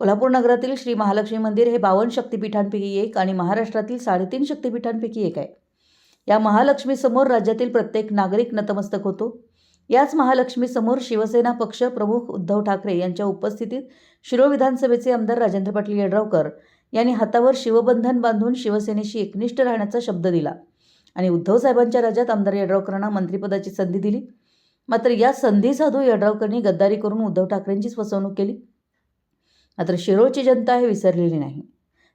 कोल्हापूर नगरातील श्री महालक्ष्मी मंदिर हे बावन्न शक्तिपीठांपैकी एक आणि महाराष्ट्रातील साडेतीन शक्तिपीठांपैकी एक आहे. या महालक्ष्मीसमोर राज्यातील प्रत्येक नागरिक नतमस्तक होतो. याच महालक्ष्मीसमोर शिवसेना पक्ष प्रमुख उद्धव ठाकरे यांच्या उपस्थितीत शिरो विधानसभेचे आमदार राजेंद्र पाटील येड्रावकर यांनी हातावर शिवबंधन बांधून शिवसेनेशी एकनिष्ठ राहण्याचा शब्द दिला आणि उद्धव साहेबांच्या राज्यात आमदार येड्रावकरांना मंत्रिपदाची संधी दिली. मात्र या संधी साधू यड्रावकरांनी गद्दारी करून उद्धव ठाकरेंचीच फसवणूक केली. मात्र शिरोची जनता हे विसरलेली नाही.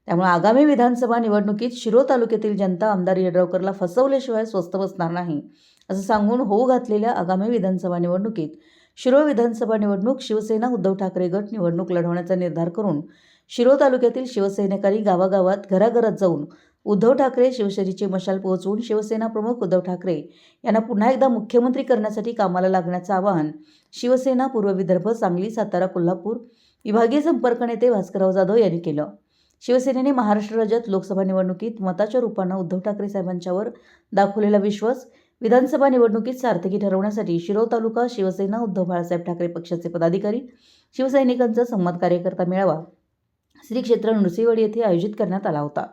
त्यामुळे आगामी विधानसभा निवडणुकीत शिरो तालुक्यातील जनता आमदार येड्रावकरला फसवल्याशिवाय स्वस्त बसणार नाही असं सांगून होऊ घातलेल्या आगामी विधानसभा निवडणुकीत शिरो विधानसभा निवडणूक शिवसेना उद्धव ठाकरे गट निवडणूक लढवण्याचा निर्धार करून शिरो तालुक्यातील शिवसैनिकांनी गावागावात घराघरात जाऊन उद्धव ठाकरे शिवसेनेची मशाल पोहोचवून शिवसेना प्रमुख उद्धव ठाकरे यांना पुन्हा एकदा मुख्यमंत्री करण्यासाठी कामाला लागण्याचं आवाहन शिवसेना पूर्व विदर्भ सांगली सातारा कोल्हापूर विभागीय संपर्क नेते भास्करराव जाधव यांनी केलं. शिवसेनेने महाराष्ट्र राज्यात लोकसभा निवडणुकीत मताच्या रूपानं उद्धव ठाकरे साहेबांच्यावर दाखवलेला विश्वास विधानसभा निवडणुकीत सार्थकी ठरवण्यासाठी शिरोळ तालुका शिवसेना उद्धव बाळासाहेब ठाकरे पक्षाचे पदाधिकारी शिवसैनिकांचा संवाद कार्यकर्ता मेळावा श्री क्षेत्र नृसिंहवाडी येथे आयोजित करण्यात आला होता.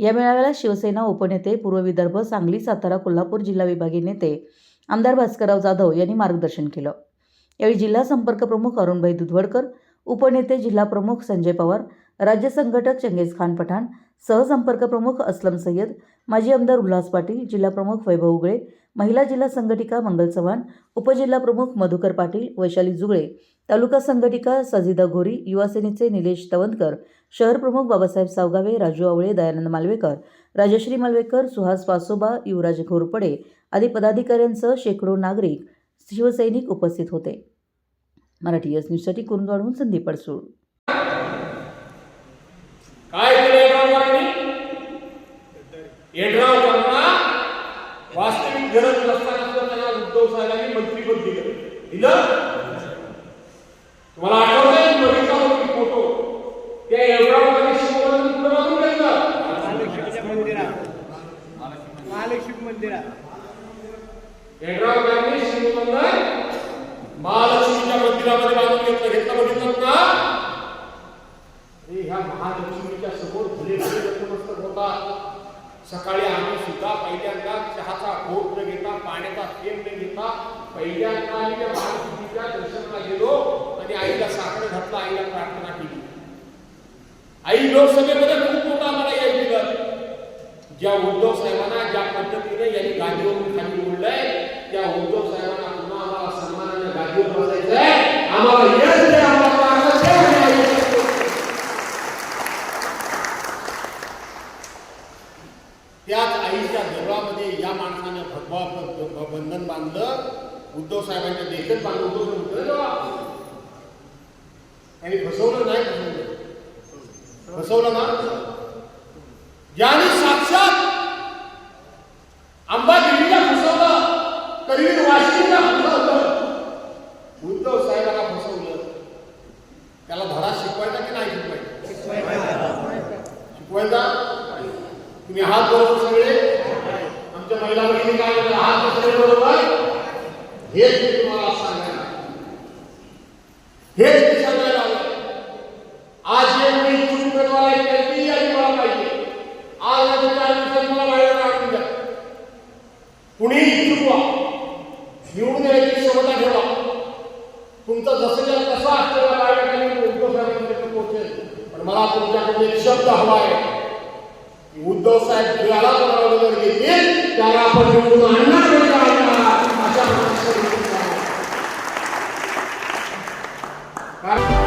या मेळाव्याला शिवसेना उपनेते पूर्व विदर्भ सांगली सातारा कोल्हापूर जिल्हा विभागीय नेते आमदार भास्करराव जाधव यांनी मार्गदर्शन केलं. यावेळी जिल्हा संपर्क प्रमुख अरुणभाई दुधवडकर उपनेते जिल्हा प्रमुख संजय पवार राज्य संघटक चंगेज खान पठाण सहसंपर्क प्रमुख अस्लम सय्यद माजी आमदार उल्हास पाटील जिल्हा प्रमुख वैभव उगळे महिला जिल्हा संघटिका मंगल चव्हाण उपजिल्हा प्रमुख मधुकर पाटील वैशाली जुगळे तालुका संघटिका सजिदा घोरी युवासेनेचे निलेश तवंतकर शहर प्रमुख बाबासाहेब सावगावे राजू आवळे दयानंद मालवेकर राजश्री मालवेकर सुहास पासोबा युवराज घोरपडे आदी पदाधिकाऱ्यांसह शेकडो नागरिक शिवसैनिक उपस्थित होते. मराठी एस न्यूजसाठी कुरुंदवाडहून संदीप अडसूळ. काय केलं येड्रावकरांनी येड्रावकरांना वास्तविक गरज नसताना सुद्धा त्यांना उद्धव साहेबांनी मंत्रीपद दिलं दिलं? तुम्हाला आठवतंय? बघितला होता की फोटो? त्या येड्रावकरांनी कुठं बांधून महालक्ष्मीच्या मंदिरात महालक्ष्मी मंदिरात येड्रावकरांनी शिवबंधन महालक्ष्मीच्या मंदिरामध्ये बांधून घेतलं. घेतलं बघितलं ना हे ह्या महालक्ष्मीच्या समोर नतमस्तक होता. सकाळी आम्ही सुद्धा पहिल्यांदा चहाचा घोट न घेता पाण्याचा थेंब न घेता पहिल्यांदा आम्ही त्या महालक्ष्मीच्या दर्शनाला गेलो आणि आईला साखर घातला आईला प्रार्थना केली. आई लोकसभेमध्ये खूप मोठा मला या दिलं ज्या उद्धव साहेबांना ज्या पद्धतीने यांनी गादीवरून खाली ओढलंय त्या उद्धव साहेबांना पुन्हा आम्हाला सन्मानाने गादीवर बसायचंय आम्हाला यश द्या आम्हाला प्रार्थना द्या आणि आम्ही यश देतो. त्याच आईच्या गर्भामध्ये या माणसाने भगवा बंधन बांधलं. उद्धव साहेबांच्या देखत बांधलं उद्धव साहेब होते ना तेव्हा. त्यांनी फसवलं नाही फसवलं. फसवलं ना? ज्याने साक्षात अंबादेवीला फसवलं करवीर वाशिमला फसवलं उद्धव साहेबांना फसवलं. त्याला धडा शिकवायचा की नाही शिकवायचा. शिकवायचा? तुम्ही हात बरोबर सगळे? आमच्या महिला बहिणी काय करतात? हात सगळे बरोबर? हेच मी तुम्हाला सांगायला हेच मी सांगायला आज जे कोणी इच्छुक करणार आहे ती यादी मला पाहिजे. आज या चार दिवसात मला बाहेर काढून द्या. कुणीही इच्छुक व्हा. निवडून येण्याची क्षमता ठेवा. तुमचा जसं ज्या कसा असलेला बाहेर उद्धव साहेबांपर्यंत पोहोचेल. पण मला तुमच्याकडून एक शब्द हवा आहे. उद्धव साहेब ज्याला बरोबर घेतील त्याला आपण निवडून आणणार अशा प्रकारचं कारण